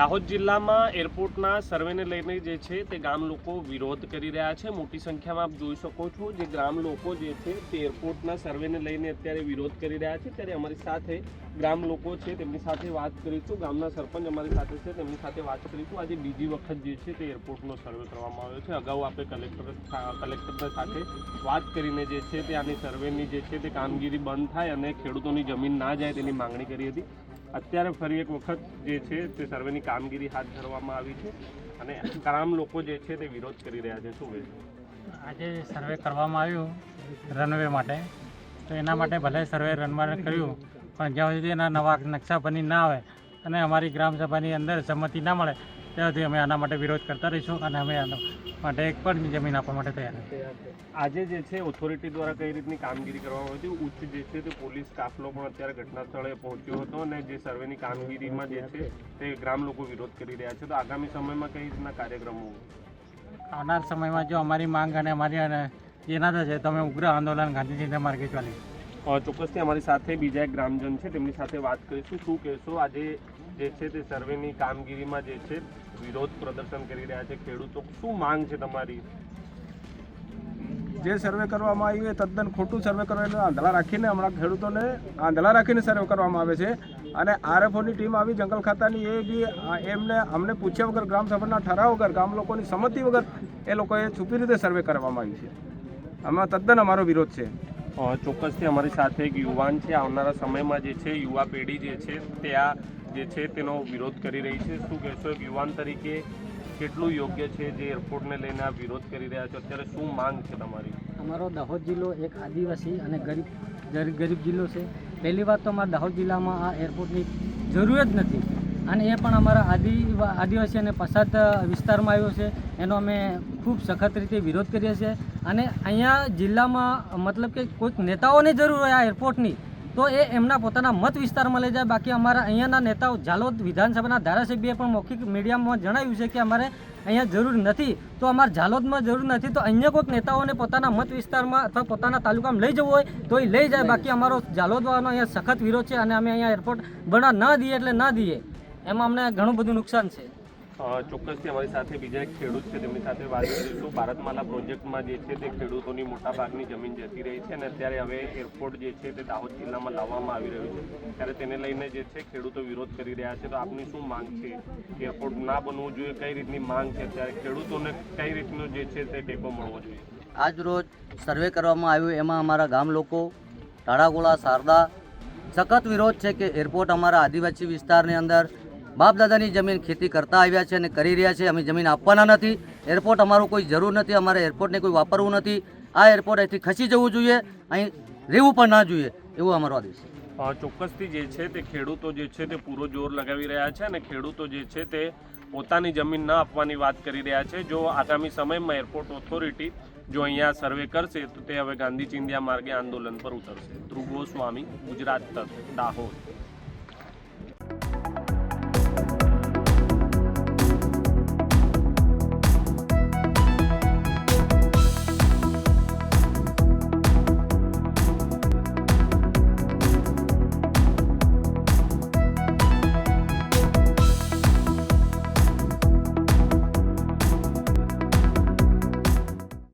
દાહોદ જિલ્લામાં એરપોર્ટના સર્વેને લઈને જે છે તે ગામ લોકો વિરોધ કરી રહ્યા છે. મોટી સંખ્યામાં આપ જોઈ શકો છો જે ગ્રામ લોકો જે છે તે એરપોર્ટના સર્વેને લઈને અત્યારે વિરોધ કરી રહ્યા છે. ત્યારે અમારી સાથે ગ્રામ લોકો છે તેમની સાથે વાત કરીશું. ગામના સરપંચ અમારી સાથે છે તેમની સાથે વાત કરીશું. આજે બીજી વખત જે છે તે એરપોર્ટનો સર્વે કરવામાં આવ્યો છે. અગાઉ આપણે કલેક્ટર કલેક્ટરના સાથે વાત કરીને જે છે તે આની સર્વેની જે છે તે કામગીરી બંધ થાય અને ખેડૂતોની જમીન ના જાય તેની માંગણી કરી હતી. અત્યારે ફરી એક વખત જે છે તે સર્વેની કામગીરી હાથ ધરવામાં આવી છે અને તમામ લોકો જે છે તે વિરોધ કરી રહ્યા છે. શું આજે સર્વે કરવામાં આવ્યું રનવે માટે. તો એના માટે ભલે સર્વે રનવે કર્યું, પણ જ્યાં સુધી એના નવા નકશા બની ના આવે અને અમારી ગ્રામસભાની અંદર સંમતિ ના મળે ત્યાં સુધી અમે આના માટે વિરોધ કરતા રહીશું અને અમે આના માટે એક પણ જમીન આપવા માટે તૈયાર આજે જે છે ઓથોરિટી દ્વારા કઈ રીતની કામગીરી કરવામાં આવી હતી? ઉચ્ચ જે છે તે પોલીસ કાફલો પણ અત્યારે ઘટના સ્થળે પહોંચ્યો હતો અને જે સર્વેની કામગીરીમાં જે છે તે ગ્રામ લોકો વિરોધ કરી રહ્યા છે. તો આગામી સમયમાં કઈ રીતના કાર્યક્રમો? આવનાર સમયમાં જો અમારી માંગ અને અમારી અને એ ના થશે તો અમે ઉગ્ર આંદોલન ગાંધીજીના માર્ગે ચાલીશું ચોક્કસથી અમારી સાથે બીજા એક ગ્રામજન છે, તેમની સાથે વાત કરીશું. શું કહેશો? આજે જે છે તે સર્વેની કામગીરીમાં જે છે વિરોધ પ્રદર્શન કરી રહ્યા છે ખેડૂતો. શું માંગ છે તમારી? જે સર્વે કરવામાં આવ્યું એ તદ્દન ખોટું સર્વે કરવા આંધળા રાખીને હમણાં ખેડૂતોને આંધળા રાખીને સર્વે કરવામાં આવે છે. અને આરએફઓની ટીમ આવી જંગલ ખાતાની એ બી એમને, અમને પૂછ્યા વગર, ગ્રામસભાના ઠરાવ વગર, ગામ લોકોની સંમતિ વગર એ લોકોએ છુપી રીતે સર્વે કરવામાં આવ્યું છે. આમાં તદ્દન અમારો વિરોધ છે. ચોક્કસથી અમારી સાથે એક યુવાન છે. આવનારા સમયમાં જે છે, યુવા પેઢી જે છે, તે આ જે છે, તેનો વિરોધ કરી રહી છે. શું કહેશો? એક યુવાન તરીકે કેટલું યોગ્ય છે જે એરપોર્ટને લઈને આ વિરોધ કરી રહ્યા છો? અત્યારે શું માંગ છે તમારી? અમારો દાહોદ જિલ્લો એક આદિવાસી અને ગરીબ ગરીબ જિલ્લો છે. પહેલી વાત તો અમારા દાહોદ જિલ્લામાં આ એરપોર્ટની જરૂર જ નથી. અને એ પણ અમારા આદિ, આદિવાસી અને પછાત વિસ્તારમાં આવ્યો છે. એનો અમે ખૂબ સખત રીતે વિરોધ કરીએ છીએ. અને અહીંયા જિલ્લામાં મતલબ કે કોઈક નેતાઓની જરૂર હોય આ એરપોર્ટની તો એ એમના પોતાના મત વિસ્તારમાં લઈ જાય. બાકી અમારા અહીંયાના નેતાઓ ઝાલોદ વિધાનસભાના ધારાસભ્યએ પણ મૌખિક મીડિયામાં જણાવ્યું છે કે અમારે અહીંયા જરૂર નથી. તો અમારે ઝાલોદમાં જરૂર નથી તો અન્ય કોઈક નેતાઓને પોતાના મત વિસ્તારમાં અથવા પોતાના તાલુકામાં લઈ જવું હોય તો એ લઈ જાય. બાકી અમારો ઝાલોદવાનો અહીંયા સખત વિરોધ છે અને અમે અહીંયા એરપોર્ટ બના ના દઈએ એટલે ના દઈએ. એમાં અમને ઘણું બધું નુકસાન છે. ચોક્કસથી અમારી સાથે બીજા એક ખેડૂત છે, તેમની સાથે વાત કરીશું. ભારતમાલા પ્રોજેક્ટમાં જે છે તે ખેડૂતોની મોટાભાગની જમીન જતી રહી છે અને અત્યારે હવે એરપોર્ટ જે છે તે દાહોદ જિલ્લામાં લાવવામાં આવી રહ્યું છે. ત્યારે તેને લઈને જે છે ખેડૂતો વિરોધ કરી રહ્યા છે. તો આપની શું માંગ છે? એરપોર્ટ ના બનવું જોઈએ, કઈ રીતની માંગ છે? ત્યારે ખેડૂતોને કઈ રીતનો જે છે તે ટેકો મળવો જોઈએ? આજ રોજ સર્વે કરવામાં આવ્યો. એમાં અમારા ગામ લોકો, ટાળાગોળા, શારદા, સખત વિરોધ છે કે એરપોર્ટ અમારા આદિવાસી વિસ્તારની અંદર બાપ દાદાની જમીન ખેતી કરતા આવ્યા છે અને કરી રહ્યા છે. અમે જમીન આપવાના નથી. એરપોર્ટ અમારું કોઈ જરૂર નથી. અમારે એરપોર્ટને કોઈ વાપરવું નથી. આ એરપોર્ટ અહીંથી ખસી જવું જોઈએ. અહીં રહેવું પણ ના જોઈએ. એવો અમારો આદેશ છે. ચોક્કસથી જે છે તે ખેડૂતો જે છે તે પૂરો જોર લગાવી રહ્યા છે અને ખેડૂતો જે છે તે પોતાની જમીન ન આપવાની વાત કરી રહ્યા છે. જો આગામી સમયમાં એરપોર્ટ ઓથોરિટી જો અહીંયા સર્વે કરશે, તો તે હવે ગાંધી ચિંધ્યા માર્ગે આંદોલન પર ઉતરશે. ધ્રુવ ગોસ્વામી, ગુજરાત તક દાહોદ